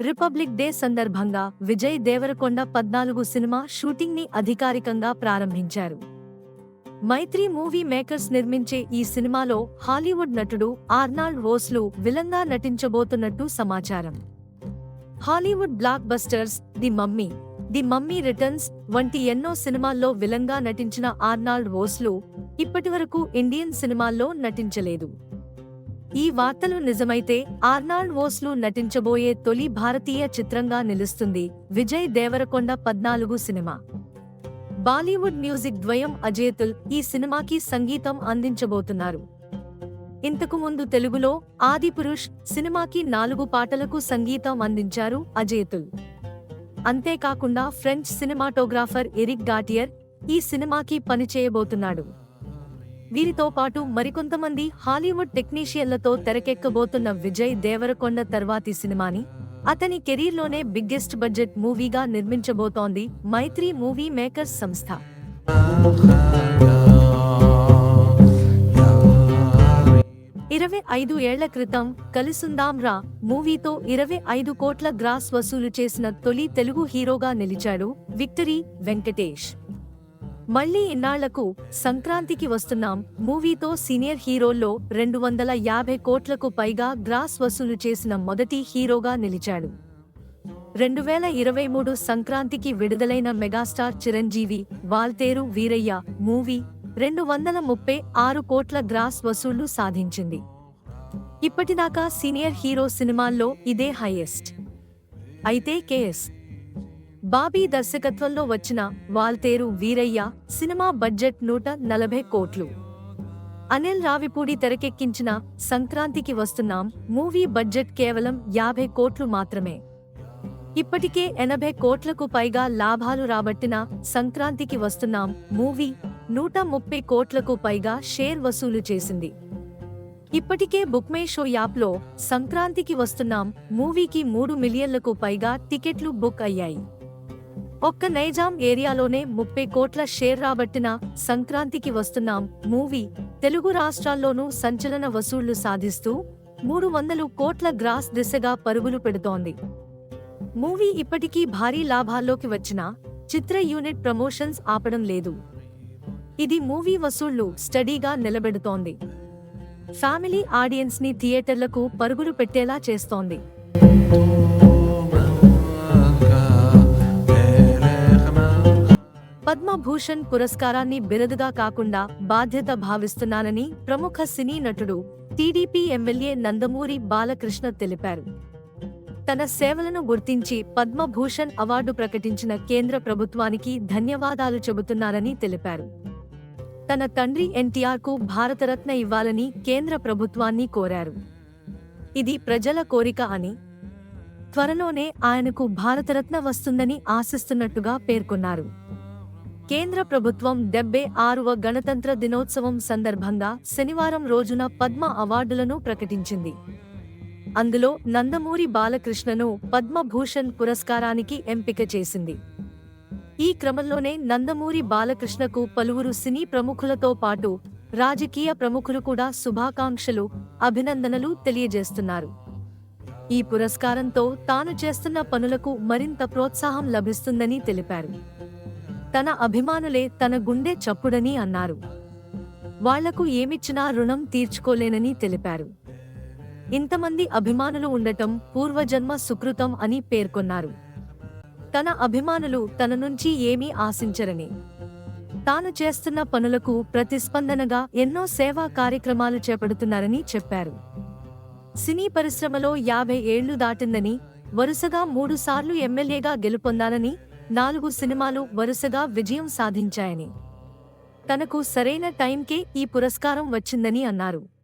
Republic day సందర్భంగా విజయ్ దేవరకొండ పద్నాలుగు cinema షూటింగ్ని అధికారికంగా ప్రారంభించారు. మైత్రి మూవీ మేకర్స్ నిర్మించే ఈ సినిమాలో హాలీవుడ్ నటుడు ఆర్నాల్డ్ రోస్లు విలంగా నటించబోతున్నట్టు సమాచారం. Hollywood blockbusters the mummy the mummy returns వంటి ఎన్నో సినిమాల్లో విలంగా నటించిన ఆర్నాల్డ్ రోస్లు ఇప్పటివరకు ఇండియన్ సినిమాల్లో నటించలేదు. ఈ వార్తలు నిజమైతే ఆర్నాల్డ్ వోస్లు నటించబోయే తొలి భారతీయ చిత్రంగా నిలుస్తుంది విజయ్ దేవరకొండ పద్నాలుగు సినిమా. బాలీవుడ్ మ్యూజిక్ ద్వయం అజేతుల్ ఈ సినిమాకి సంగీతం అందించబోతున్నారు. ఇంతకు ముందు తెలుగులో ఆదిపురుష్ సినిమాకి నాలుగు పాటలకు సంగీతం అందించారు అజేతుల్. అంతేకాకుండా ఫ్రెంచ్ సినిమాటోగ్రాఫర్ ఎరిక్ గాటియర్ ఈ సినిమాకి పనిచేయబోతున్నాడు. వీరితో పాటు మరికొంతమంది హాలీవుడ్ టెక్నీషియన్లతో తెరకెక్కబోతున్న విజయ్ దేవరకొండ తర్వాతి సినిమాని అతని కెరీర్లోనే బిగ్గెస్ట్ బడ్జెట్ మూవీగా నిర్మించబోతోంది మైత్రి మూవీ మేకర్స్ సంస్థ. ఇరవై ఐదు ఏళ్ళ క్రితం కలిసుందాం రా మూవీతో ఇరవై ఐదు కోట్ల గ్రాస్ వసూలు చేసిన తొలి తెలుగు హీరోగా నిలిచాడు విక్టరీ వెంకటేష్. మళ్ళీ ఇన్నాళ్ళకు సంక్రాంతికి వస్తున్నాం. మూవీతో సీనియర్ హీరోల్లో రెండు వందల యాభై కోట్లకు పైగా గ్రాస్ వసూలు చేసిన మొదటి హీరోగా నిలిచాడు. రెండు వేల ఇరవై మూడు సంక్రాంతికి విడుదలైన మెగాస్టార్ చిరంజీవి వాల్తేరు వీరయ్య మూవీ రెండు వందల ముప్పై ఆరు కోట్ల గ్రాస్ వసూళ్ళు సాధించింది. ఇప్పటిదాకా సీనియర్ హీరో సినిమాల్లో ఇదే హైయెస్ట్. అయితే కేఎస్ బాబీ దర్శకత్వంలో వచ్చిన వాల్తేరు వీరయ్య సినిమా బడ్జెట్ నూట నలభై కోట్లు. అనిల్ రావిపూడి తెరకెక్కించిన సంక్రాంతికి వస్తున్నాం మూవీ బడ్జెట్ కేవలం యాభై కోట్లు మాత్రమే. ఇప్పటికే ఎనభై కోట్లకు పైగా లాభాలు రాబట్టిన సంక్రాంతికి వస్తున్నాం మూవీ నూట ముప్పై కోట్లకు పైగా షేర్ వసూలు చేసింది. ఇప్పటికే బుక్మేషో యాప్లో సంక్రాంతికి వస్తున్నాం మూవీకి మూడు మిలియన్లకు పైగా టికెట్లు బుక్ అయ్యాయి. ఒక్క నైజాం ఏరియాలోనే ముప్పై కోట్ల షేర్ రాబట్టిన సంక్రాంతికి వస్తున్నాం మూవీ తెలుగు రాష్ట్రాల్లోనూ సంచలన వసూళ్ళు సాధిస్తూ మూడు వందలు కోట్ల గ్రాస్ దిశగా పరుగులు పెడుతోంది. మూవీ ఇప్పటికీ భారీ లాభాల్లోకి వచ్చిన చిత్ర యూనిట్ ప్రమోషన్స్ ఆపడం లేదు. ఇది మూవీ వసూళ్ళు స్టడీగా నిలబెడుతోంది. ఫ్యామిలీ ఆడియన్స్ని థియేటర్లకు పరుగులు పెట్టేలా చేస్తోంది. పద్మభూషణ్ పురస్కారాన్ని బిరదుగా కాకుండా బాధ్యత భావిస్తున్నానని ప్రముఖ సినీ నటుడు టీడీపీ ఎమ్మెల్యే నందమూరి బాలకృష్ణ తెలిపారు. తన సేవలను గుర్తించి పద్మభూషణ్ అవార్డు ప్రకటించిన కేంద్ర ప్రభుత్వానికి ధన్యవాదాలు చెబుతున్నారని తెలిపారు. తన తండ్రి ఎన్టీఆర్కు భారతరత్న ఇవ్వాలని కేంద్ర ప్రభుత్వాన్ని కోరారు. ఇది ప్రజల కోరిక అని త్వరలోనే ఆయనకు భారతరత్న వస్తుందని ఆశిస్తున్నట్టుగా పేర్కొన్నారు. కేంద్ర ప్రభుత్వం డెబ్బై ఆరవ గణతంత్ర దినోత్సవం సందర్భంగా శనివారం రోజున పద్మ అవార్డులను ప్రకటించింది. అందులో నందమూరి బాలకృష్ణను పద్మభూషణ్ పురస్కారానికి ఎంపిక చేసింది. ఈ క్రమంలోనే నందమూరి బాలకృష్ణకు పలువురు సినీ ప్రముఖులతో పాటు రాజకీయ ప్రముఖులు కూడా శుభాకాంక్షలు అభినందనలు తెలియజేస్తున్నారు. ఈ పురస్కారంతో తాను చేస్తున్న పనులకు మరింత ప్రోత్సాహం లభిస్తుందని తెలిపారు. తన అభిమానులే తన గుండె చప్పుడని అన్నారు. వాళ్ళకు ఏమిచ్చినా రుణం తీర్చుకోలేనని తెలిపారు. ఇంతమంది అభిమానులు ఉండటం పూర్వజన్మ సుకృతం అని పేర్కొన్నారు. తన అభిమానులు తన నుంచి ఏమీ ఆశించరని. తాను చేస్తున్న పనులకు ప్రతిస్పందనగా ఎన్నో సేవా కార్యక్రమాలు చేపడుతున్నారని చెప్పారు. సినీ పరిశ్రమలో యాభై ఏళ్ళు దాటిందని వరుసగా మూడుసార్లు ఎమ్మెల్యేగా గెలుపొందాలని నాలుగు సినిమాలు వరుసగా విజయం సాధించాయని. తనకు సరైన టైంకే ఈ పురస్కారం వచ్చిందని అన్నారు.